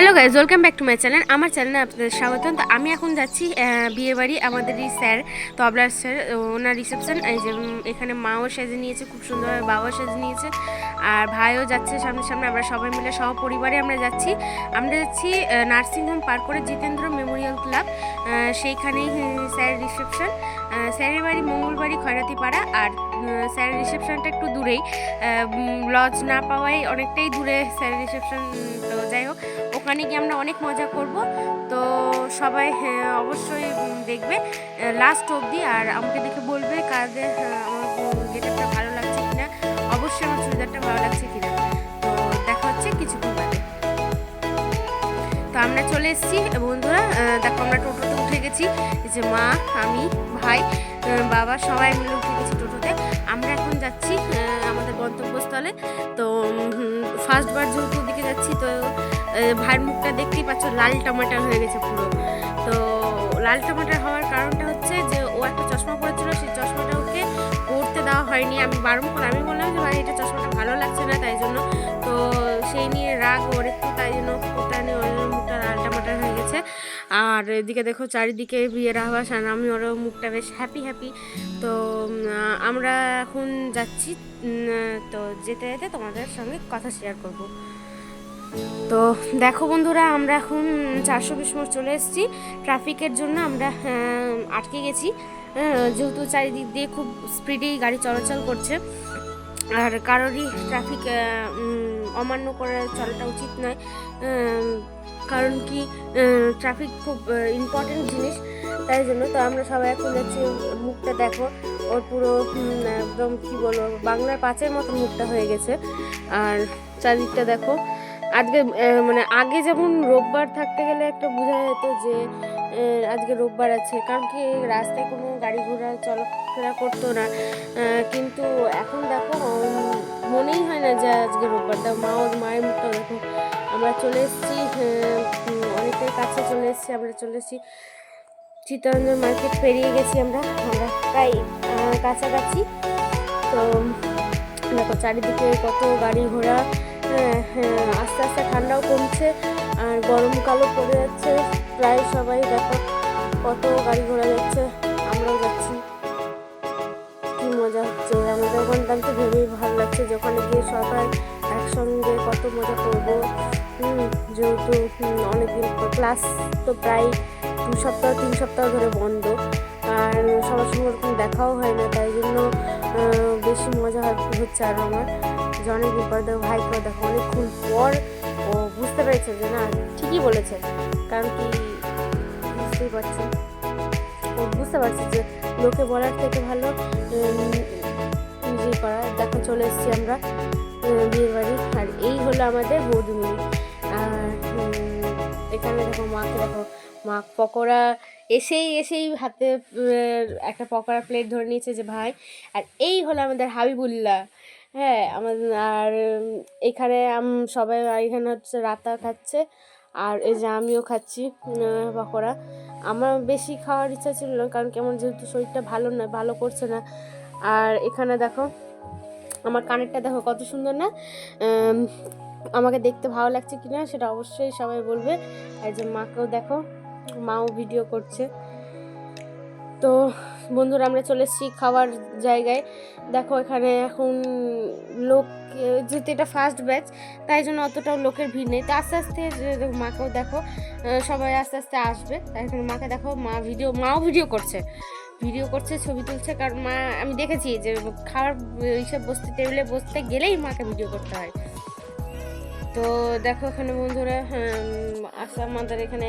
Hello guys welcome back to my channel আমার চ্যানেলে আপনাদের স্বাগতম। তো আমি এখন যাচ্ছি বিয়ে বাড়ি। আমাদেরই স্যার তবলার স্যার ওনার রিসেপশন এই যে এখানে মাও সেজে নিয়েছে, খুব সুন্দরভাবে বাবাও সেজে নিয়েছে। আর ভাইও যাচ্ছে সামনে সামনে আমরা সবাই মিলে, সহ পরিবারে আমরা যাচ্ছি। আমরা যাচ্ছি নার্সিংহোম পার করে জিতেন্দ্র মেমোরিয়াল ক্লাব। সেইখানেই স্যার রিসেপশন স্যারের বাড়ি মঙ্গলবাড়ি খয়রাতি পাড়া আর স্যারের রিসেপশনটা একটু দূরেই। লজ না পাওয়ায় অনেকটাই দূরে স্যারের রিসেপশন তো ওখানে গিয়ে আমরা অনেক মজা করব। তো সবাই হ্যাঁ, অবশ্যই দেখবে লাস্ট অবধি। আর আমাকে দেখে বলবে কাদের হ্যাঁ, আমার গেটারটা ভালো লাগছে কিনা। অবশ্যই আমার চুড়িদারটা ভালো লাগছে কিনা। তো দেখা হচ্ছে কিছুক্ষণ বাদে। তো আমরা চলে এসেছি। বন্ধুরা দেখো আমরা টোটোতে উঠে গেছি। যে মা আমি ভাই বাবা সবাই মিলে উঠে গেছি টোটোতে। আমরা এখন যাচ্ছি আমাদের গন্তব্যস্থলে। তো ফার্স্ট বার যেহেতু দিকে যাচ্ছি তো ভাইয়ের মুখটা দেখতেই পাচ্ছ, লাল টমাটার হয়ে গেছে পুরো। তো লাল টমাটার হওয়ার কারণটা হচ্ছে যে, ও একটা চশমা পরেছিল, সেই চশমাটা ওকে পরতে দেওয়া হয়নি। আমি বারণ আমি বললাম যে, ভাই, এটা চশমাটা ভালো লাগছে না, তাই জন্য। তো সেই নিয়ে রাগ, ওর একটু, তাই জন্য ওটা নিয়ে ওর মুখটা লাল টমাটার হয়ে গেছে। আর এদিকে দেখো, চারিদিকে বিয়ের আহ্বাস আর আমি ওর মুখটা বেশ হ্যাপি হ্যাপি তো আমরা এখন যাচ্ছি তো যেতে যেতে তোমাদের সঙ্গে কথা শেয়ার করব। তো দেখো বন্ধুরা, আমরা এখন চারশো বিশ মোড় চলে এসেছি। ট্রাফিকের জন্য আমরা আটকে গেছি। যেহেতু চারিদিক দিয়ে খুব স্পিডেই গাড়ি চলাচল করছে। আর কারোরই ট্রাফিক অমান্য করে চলাটা উচিত নয়। কারণ কি ট্রাফিক খুব ইম্পর্টেন্ট জিনিস। তাই জন্য তো আমরা সবাই এখন যাচ্ছি মুখটা দেখো, ওর পুরো একদম কী বলব, বাংলার পাঁচের মতো মুখটা হয়ে গেছে। আর চারিদিকটা দেখো আজকে মানে আগে যেমন রোববার থাকতে গেলে একটা বোঝা যেত যে আজকে রোববার আছে। কারণ কি, রাস্তায় কোনো গাড়ি ঘোড়া চলাফেরা করতো না। কিন্তু এখন দেখো মনেই হয় না যে আজকে রোববার দাও মা ওর মায়ের মুখটা দেখো, আমরা চলে এসেছি অনেকের কাছে চলে এসেছি, আমরা চলে এসেছি চিত্তরঞ্জন মার্কেট, পেরিয়ে গেছি আমরা। আমরা প্রায় কাছাকাছি। তো, দেখো, চারিদিকে কত গাড়ি ঘোড়া। আস্তে আস্তে ঠান্ডাও কমছে আর গরমকালও পড়ে যাচ্ছে। প্রায় সবাই দেখো কত গাড়ি ঘোড়া যাচ্ছে, আমরাও যাচ্ছি। কি মজা হচ্ছে, আমাদের ওখানটা তো ভেবেই ভালো লাগছে যে ওখানে গিয়ে সবাই একসঙ্গে কত মজা করব। যেহেতু অনেকদিন ক্লাস তো প্রায় দু সপ্তাহ, তিন সপ্তাহ ধরে বন্ধ। আর সবার সঙ্গে ওরকম দেখাও হয় না, তাই জন্য বেশি মজা হচ্ছে আর আমার। যে পর দেখো ভাইকেও দেখো, অনেকক্ষণ পর ও বুঝতে পেরেছে যে না, ঠিকই বলেছে। কারণ কি, বুঝতেই পারছি। ও বুঝতে পারছি যে লোকে বলার থেকে ভালো নিজেই করা। দেখো, চলে এসেছি আমরা বিয়ের বাড়ি। আর এই হলো আমাদের বৌদিমণি। আর এখানে দেখো, মাকে দেখো মা পকোড়া এসেই এসেই হাতে একটা পকোড়া প্লেট ধরে নিয়েছে যে, ভাই। আর এই হলো আমাদের হাবিবুল্লাহ। হ্যাঁ আমাদের আর এখানে সবাই, এখানে হচ্ছে রাতা খাচ্ছে। আর এই যে আমিও খাচ্ছি পকোড়া। আমার বেশি খাওয়ার ইচ্ছা ছিল না, কারণ কেমন যেহেতু শরীরটা ভালো না, ভালো করছে না। আর এখানে দেখো, আমার কানেরটা দেখো কত সুন্দর না? আমাকে দেখতে ভালো লাগছে কি না সেটা অবশ্যই সবাই বলবে। আর যে মাকেও দেখো। মাও ভিডিও করছে। তো বন্ধুরা, আমরা চলে এসেছি খাওয়ার জায়গায়। দেখো এখানে এখন লোক, যেহেতু এটা ফার্স্ট ব্যাচ তাই জন্য অতটাও লোকের ভিড় নেই। তো আস্তে আস্তে মাকেও দেখো সবাই আস্তে আস্তে আসবে। তাই এখানে মাকে দেখো, মা ভিডিও মাও ভিডিও করছে। ভিডিও করছে, ছবি তুলছে, কারণ মা, আমি দেখেছি যে খাবার এইসব বসতে টেবিলে বসতে গেলেই মাকে ভিডিও করতে হয়। তো দেখো এখানে বন্ধুরা আমাদের এখানে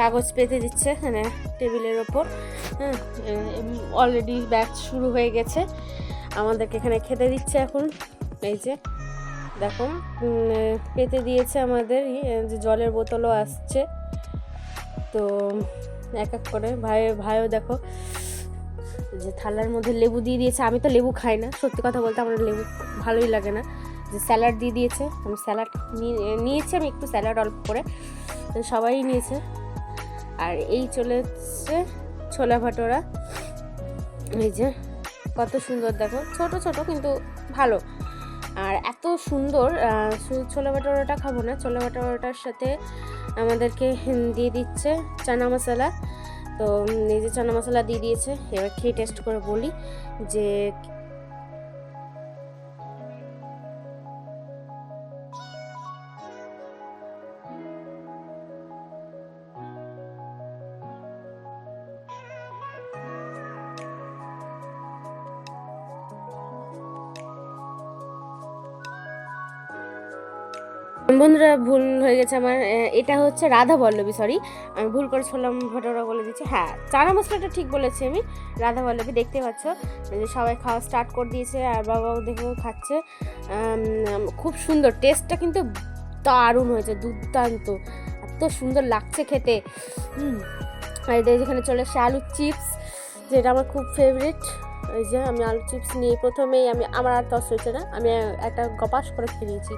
কাগজ পেতে দিচ্ছে এখানে টেবিলের ওপর হ্যাঁ অলরেডি ব্যাচ শুরু হয়ে গেছে। আমাদেরকে এখানে খেতে দিচ্ছে এখন, এই যে, দেখো পেতে দিয়েছে আমাদের যে জলের বোতলও আসছে। তো, এক এক করে, ভাই, ভাইও দেখো, যে থালার মধ্যে লেবু দিয়ে দিয়েছে। আমি তো লেবু খাই না, সত্যি কথা বলতে আমার লেবু ভালোই লাগে না। যে স্যালাড দিয়ে দিয়েছে, আমি স্যালাড নিয়েছি আমি একটু স্যালাড অল্প করে, সবাই নিয়েছে। আর এই চলে এসছে ছোলা ভাটোরা। এই যে, কত সুন্দর দেখো। ছোট ছোট, কিন্তু ভালো। আর এত সুন্দর ছোলা ভাটোরাটা খাব না, ছোলা ভাটোরাটার সাথে আমাদেরকে দিয়ে দিচ্ছে চানা মশলা। তো এই যে চানা মশলা দিয়ে দিয়েছে, এবার খেয়ে টেস্ট করে বলি যে বন্ধুরা, ভুল হয়ে গেছে আমার। এটা হচ্ছে রাধা বল্লভী সরি আমি ভুল করে ছোলাম ভটোরা বলে দিচ্ছি। হ্যাঁ চানা মশলাটা ঠিক বলেছি আমি। রাধা বল্লভী, দেখতে পাচ্ছ? যে সবাই খাওয়া স্টার্ট করে দিয়েছে আর বাবাও দেখেও খাচ্ছে। খুব সুন্দর। টেস্টটা কিন্তু দারুণ হয়েছে, দুর্দান্ত। এত সুন্দর লাগছে খেতে। আর এদের যেখানে চলে এসছে আলুর চিপস যেটা আমার খুব ফেভারিট ওই যে আমি আলু চিপস নিয়ে প্রথমেই আমি, আমার আর তস হয়েছে না। আমি একটা গপাস করে খেয়ে নিয়েছি।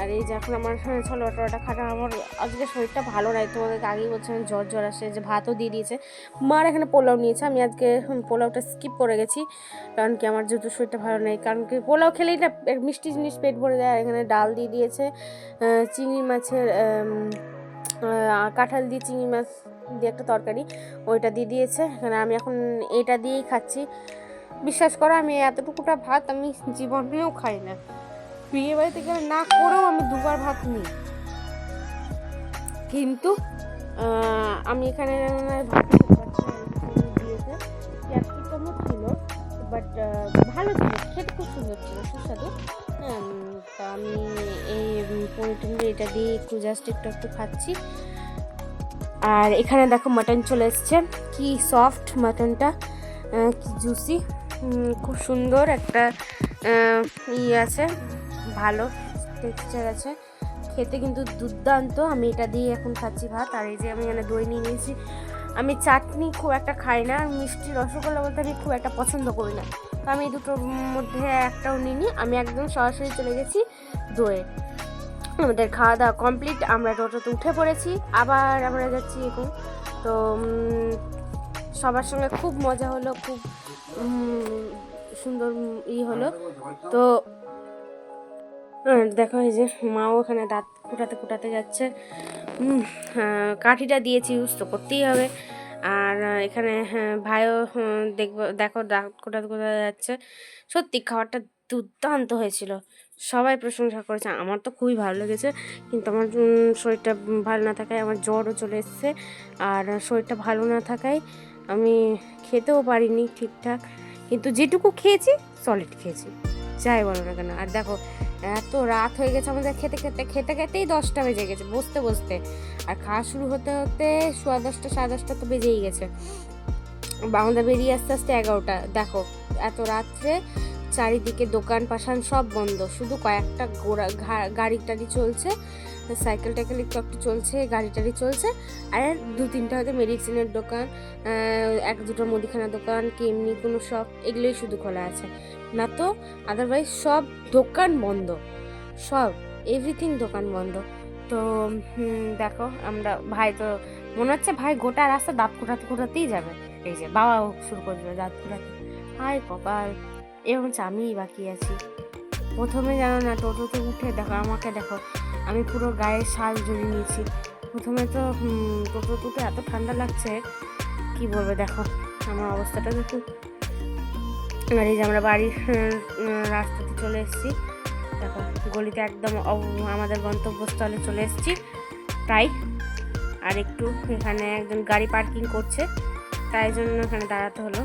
আর এই যে এখন আমার ছোলা বাটোরাটা খাটা। আমার আজকে শরীরটা ভালো নাই, তোমাদেরকে আগেই বলছিলাম, জ্বর জ্বর আসে যে ভাতও দিয়ে দিয়েছে। মার এখানে পোলাও নিয়েছে, আমি আজকে পোলাওটা স্কিপ করে গেছি, কারণ কি আমার যেহেতু শরীরটা ভালো নেই। কারণ কি পোলাও খেলেই না মিষ্টি জিনিস পেট ভরে যায় এখানে ডাল দিয়ে দিয়েছে চিংড়ি মাছের কাঁঠাল দিয়ে চিংড়ি মাছ দিয়ে একটা তরকারি, ওইটা দিয়ে দিয়েছে। এখানে আমি এখন এটা দিয়েই খাচ্ছি। বিশ্বাস করো, আমি এতটুকুটা ভাত আমি জীবনেও খাই না। বিয়ে বাড়িতে গেলে না করেও আমি দুবার ভাত নিই। কিন্তু আমি এখানে ভাত ছিল বাট ভালো ছিল, খেতে খুব সুন্দর ছিল, সুস্বাদু। তা আমি এই পনির এটা দিয়ে একটু জাস্ট একটু একটু খাচ্ছি। আর এখানে দেখো মাটন চলে এসছে। কি সফট মাটনটা কি জুসি খুব সুন্দর একটা ই আছে। ভালো টেক্সচার আছে খেতে কিন্তু দুর্দান্ত। আমি এটা দিয়ে এখন খাচ্ছি ভাত। আর এই যে আমি এখানে দই নিয়ে নিয়েছি। আমি চাটনি খুব একটা খাই না। মিষ্টি রসগোল্লা বলতে আমি খুব একটা পছন্দ করি না। তো আমি এই দুটোর মধ্যে একটাও নিইনি। আমি একদম সরাসরি চলে গেছি দইয়ে। আমাদের খাওয়া দাওয়া কমপ্লিট আমরা টোটোতে উঠে পড়েছি। আবার আমরা যাচ্ছি এখন। তো সবার সঙ্গে খুব মজা হলো। খুব সুন্দর ই হলো। তো আহ, দেখো এই যে মাও এখানে দাঁত কুটাতে কুটাতে যাচ্ছে। কাঠিটা দিয়েছি ইউজ তো করতেই হবে। আর এখানে হ্যাঁ, ভাইও হুম, দেখব দেখো দাঁত কুটাতে কুটাতে যাচ্ছে। সত্যি খাবারটা দুর্দান্ত হয়েছিল। সবাই প্রশংসা করেছে। আমার তো খুবই ভালো লেগেছে। কিন্তু আমার শরীরটা ভালো না থাকায় আমার জ্বরও চলে এসছে। আর শরীরটা ভালো না থাকায় আমি খেতেও পারিনি ঠিকঠাক। কিন্তু যেটুকু খেয়েছি সলিড খেয়েছি। যাই বলো না কেন। আর দেখো এত রাত হয়ে গেছে আমাদের খেতে খেতে খেতে খেতেই দশটা বেজে গেছে, বসতে বসতে। আর খাওয়া শুরু হতে হতে সোয়া দশটা, সাড়ে দশটা তো বেজেই গেছে। বাংলা বেরিয়ে আস্তে আস্তে এগারোটা। দেখো, এত রাত্রে চারিদিকে দোকান পাশান সব বন্ধ। শুধু কয়েকটা গোড়া গাড়ি টাড়ি চলছে, সাইকেল টাইকেল একটু একটু চলছে, গাড়ি টাড়ি চলছে, আর দু তিনটা হয়তো মেডিসিনের দোকান এক দুটো মুদিখানা দোকান, কি এমনি কোনো শপ এগুলোই শুধু খোলা আছে। না তো আদারওয়াইজ সব দোকান বন্ধ। সব এভরিথিং দোকান বন্ধ। তো দেখো, আমরা ভাই তো, মনে হচ্ছে ভাই গোটা রাস্তা দাঁত কোটাতে কোটাতেই যাবে। এই যে বাবাও শুরু করে দিল দাঁত কোটাতে। হায় কপাল। এরকম হচ্ছে আমিই বাকি আছি। প্রথমে জানো না, টোটোতে উঠে দেখো, আমাকে দেখো, আমি পুরো গায়ে শাল জড়িয়ে নিয়েছি। প্রথমে তো টোটোতে উঠে এত ঠান্ডা লাগছে, কি বলব দেখো, আমার অবস্থাটা দেখো। আর এই যে আমরা বাড়ির রাস্তাতে চলে এসেছি। দেখো, গলিতে একদম আমাদের গন্তব্যস্থলে চলে এসেছি তাই আর একটু এখানে একজন গাড়ি পার্কিং করছে, তাই জন্য এখানে দাঁড়াতে হলো।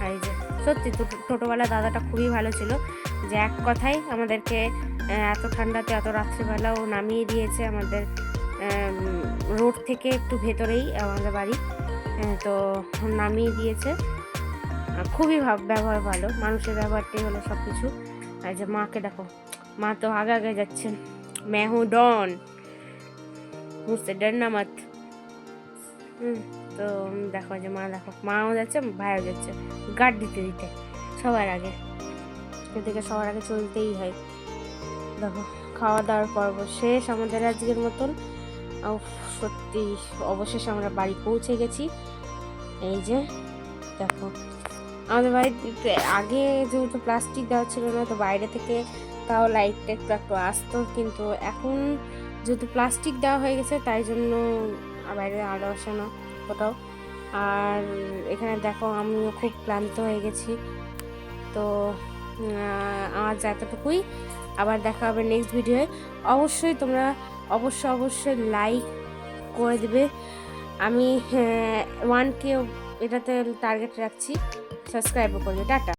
আর এই যে সত্যি টোটো- টোটোওয়ালা দাদাটা খুবই ভালো ছিল। যে এক কথাই আমাদেরকে এত ঠান্ডাতে এত রাত্রিবেলাও নামিয়ে দিয়েছে আমাদের রোড থেকে একটু ভেতরেই আমাদের বাড়ি। তো নামিয়ে দিয়েছে। খুবই ভাব ব্যবহার ভালো। মানুষের ব্যবহারটাই হলো সব কিছু আর যে মাকে দেখো মা তো আগে আগে যাচ্ছেন। মেহু ডন মুসে ডরনা হুম, তো দেখো যে মা, দেখো, মাও যাচ্ছে, ভাইও যাচ্ছে। গার্ড দিতে দিতে, সবার আগে। এদিকে সবার আগে চলতেই হয়। দেখো, খাওয়া দাওয়ার পর্ব শেষ আমাদের আজকের মতন। সত্যি, অবশেষে আমরা বাড়ি পৌঁছে গেছি। এই যে, দেখো, আমাদের বাড়িতে আগে যেহেতু প্লাস্টিক দেওয়া ছিল না, তো বাইরে থেকে তাও লাইটটা একটু একটু আসতো। কিন্তু এখন যেহেতু প্লাস্টিক দেওয়া হয়ে গেছে, তাই জন্য বাইরে আলো আসে না। কোথাও আর এখানে দেখো আমিও খুব ক্লান্ত হয়ে গেছি। তো আমার যতটুকুই আবার দেখা হবে নেক্সট ভিডিওয়ে অবশ্যই তোমরা অবশ্যই অবশ্যই লাইক করে দেবে। আমি ওয়ান কে এটাতে টার্গেট রাখছি। সাবস্ক্রাইবও করবে। টাটা।